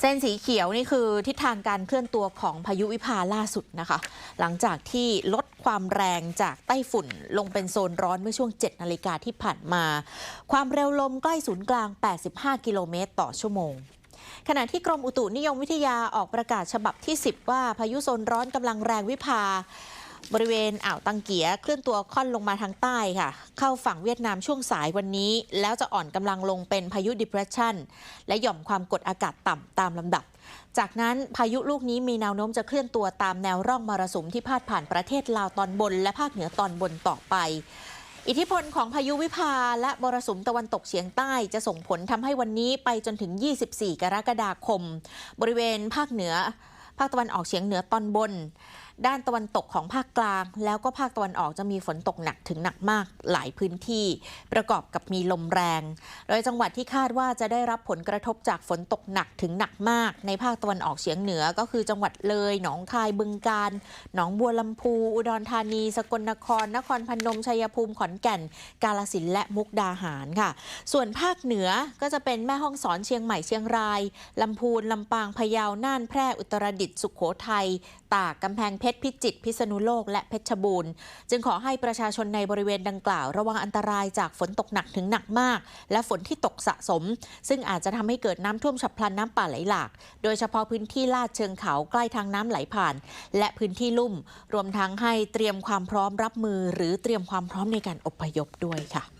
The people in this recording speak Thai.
เส้นสีเขียวนี่คือทิศทางการเคลื่อนตัวของพายุวิภาล่าสุดนะคะ หลังจากที่ลดความแรงจากไต้ฝุ่นลงเป็นโซนร้อนเมื่อช่วง 7 นาฬิกาที่ผ่านมา ความเร็วลมใกล้ศูนย์กลาง 85 กิโลเมตรต่อชั่วโมง ขณะที่กรมอุตุนิยมวิทยาออกประกาศฉบับที่ 10 ว่าพายุโซนร้อนกำลังแรงวิภา บริเวณอ่าวตังเกียเคลื่อนตัวค่อนลงมาทางใต้ค่ะ เข้าฝั่งเวียดนามช่วงสายวันนี้ แล้วจะอ่อนกำลังลงเป็นพายุ depression และหย่อมความกดอากาศต่ำตามลำดับ จากนั้นพายุลูกนี้มีแนวโน้มจะเคลื่อนตัวตามแนวร่องมรสุมที่พาดผ่านประเทศลาวตอนบน และภาคเหนือตอนบนต่อไปอิทธิพลของพายุวิภาและมรสุมตะวันตกเฉียงใต้จะส่งผลทำให้วันนี้ไปจนถึง 24 กรกฎาคม บริเวณภาคเหนือ ภาคตะวันออกเฉียงเหนือตอนบน ด้านตะวันตกของภาคกลาง แล้วก็ภาคตะวันออกจะมีฝนตกหนักถึงหนักมากหลายพื้นที่ ประกอบกับมีลมแรง โดยจังหวัดที่คาดว่าจะได้รับผลกระทบจากฝนตกหนักถึงหนักมาก ในภาคตะวันออกเฉียงเหนือก็คือจังหวัดเลย หนองคายบึงกาฬหนองบัวลำพู อุดรธานี สกลนคร นครพนมชัยภูมิขอนแก่น กาลสินและมุกดาหารค่ะ ส่วนภาคเหนือก็จะเป็นแม่ฮ่องสอนเชียงใหม่เชียงรายลำพูนลำปางพะเยาน่านแพร่อุตรดิตถ์สุขโขทัยตากกำแพงเพชรพิจิตรพิษณุโลกและเพชรบูรณ์ จึงขอให้ประชาชนในบริเวณดังกล่าว ระวังอันตรายจากฝนตกหนักถึงหนักมาก และฝนที่ตกสะสม ซึ่งอาจจะทำให้เกิดน้ำท่วมฉับพลันน้ำป่าไหลหลาก โดยเฉพาะพื้นที่ลาดเชิงเขาใกล้ทางน้ำไหลผ่าน และพื้นที่ลุ่ม รวมทั้งให้เตรียมความพร้อมรับมือ หรือเตรียมความพร้อมในการอพยพด้วยค่ะ